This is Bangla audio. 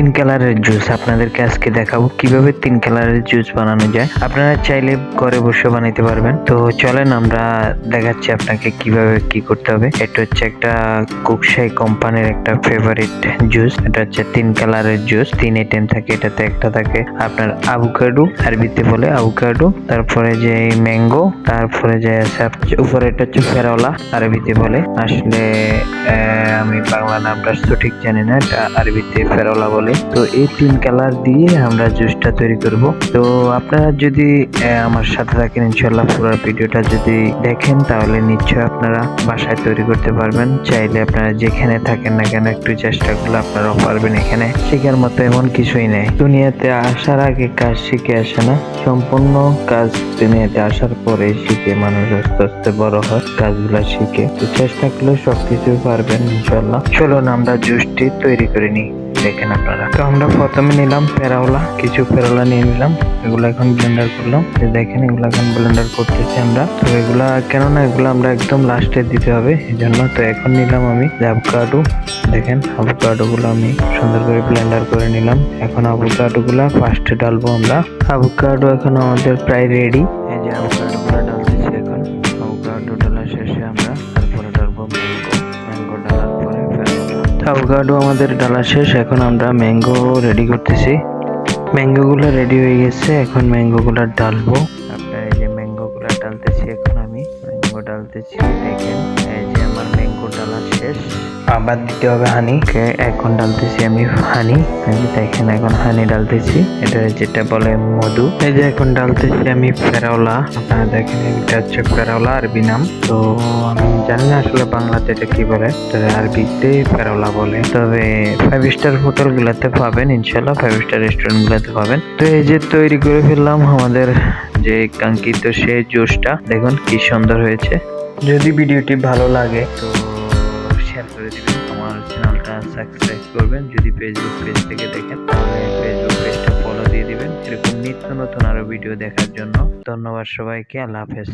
তিন কালারের জুস আপনাদেরকে আজকে দেখাবো। কীভাবে তিন কালারের জুস বানানো যায়, আপনারা চাইলে ঘরে বসে বানাইতে পারবেন। তো চলেন আমরা দেখাচ্ছি আপনাকে কীভাবে কি করতে হবে। এটা হচ্ছে একটা কুকশাই কোম্পানির একটা ফেভারিট জুস এটা হচ্ছে তিন কালারের জুস তিন আইটেম থাকে। এটাতে একটা থাকে আপনার আভোকাডো আরবিতে বলে আভোকাডো তারপরে যে ম্যাঙ্গো তারপরে যে উপরে এটা হচ্ছে ফেরওলা আরবিতে বলে। আসলে আমি বাংলা নামটা সঠিক জানি না, এটা আরবিতে ফেরওলা বলে। তো এই তিন কালার দিয়ে আমরা জুসটা তৈরি করব। তো আপনারা যদি আমার সাথে থাকেন ইনশাল্লাহ পুরো ভিডিওটা যদি দেখেন, তাহলে নিশ্চয়ই আপনারা বাসায় তৈরি করতে পারবেন। চাইলে আপনারা যেখানে থাকেন না কেন, একটু চেষ্টা করলে আপনারাও পারবেন এখানে। শেখার মতো এমন কিছুই নেই। দুনিয়াতে আসার আগে কাজ শিখে আসে না। সম্পূর্ণ কাজ দুনিয়াতে আসার পরে শিখে মানুষ আস্তে আস্তে বড় হয়, কাজগুলা শিখে। তো চেষ্টা করলে সবকিছু পারবেন। ইনশাল্লাহ চলুন আমরা জুসটি তৈরি করে নিই। দেখেন আপনারা। তো আমরা প্রথমে নিলাম পেরাওলা, কিছু পেরাওলা নিয়ে নিলাম। এগুলো এখন ব্লেন্ডার করলাম। দেখেন, এগুলো এখন ব্লেন্ডার করতেছি আমরা। তো এগুলা কেননা এগুলো আমরা একদম লাস্টে দিতে হবে। এই জন্য তো এখন নিলাম আমি অ্যাভোকাডো দেখেন অ্যাভোকাডো গুলো আমি সুন্দর করে ব্লেন্ডার করে নিলাম। এখন অ্যাভোকাডো গুলা ফার্স্টে ডালবো আমরা। অ্যাভোকাডো এখন আমাদের প্রায় রেডি এই যে অ্যাভোকাডো আমাদের ডালা শেষ, এখন আমরা ম্যাঙ্গো রেডি করতেছি। ম্যাঙ্গোগুলো রেডি হয়ে গেছে, এখন ম্যাঙ্গোগুলো ডালবো। আপনার এই যে ম্যাঙ্গোগুলো ডালতেছি, এখন আমি ম্যাঙ্গো ডালতেছি, দেখেন ডালা শেষ। আবার দিতে হবে হানি। এখন ডালতেছি আমি হানি। দেখেন, এখন হানি ডালতেছি। এটা যেটা বলে মধু। এই যে এখন ডালতেছি আমি ফেরাওলা। আপনারা দেখেন এটা হচ্ছে ফেরাওলা আরবি নাম। তো আমি জানি না আসলে বাংলাতে এটা কি বলে আরবিতে ফেরাওলা বলে। তবে ফাইভ স্টার হোটেল গুলাতে পাবেন ইনশাল্লাহ ফাইভ স্টার রেস্টুরেন্ট গুলাতে পাবেন। তো এই যে তৈরি করে ফেললাম আমাদের যে কাঙ্ক্ষিত সেই জুসটা। দেখুন কি সুন্দর হয়েছে। যদি ভিডিওটি ভালো লাগে, তো করে দিবেন আমার চ্যানেলটা সাবস্ক্রাইব করবেন, যদি ফেসবুক পেজ থেকে দেখেন, তাহলে ফেসবুক পেজটা ফলো দিয়ে দিবেন। এরকম নিত্য নতুন আরও ভিডিও দেখার জন্য। ধন্যবাদ সবাইকে, আল্লাহ হাফেজ।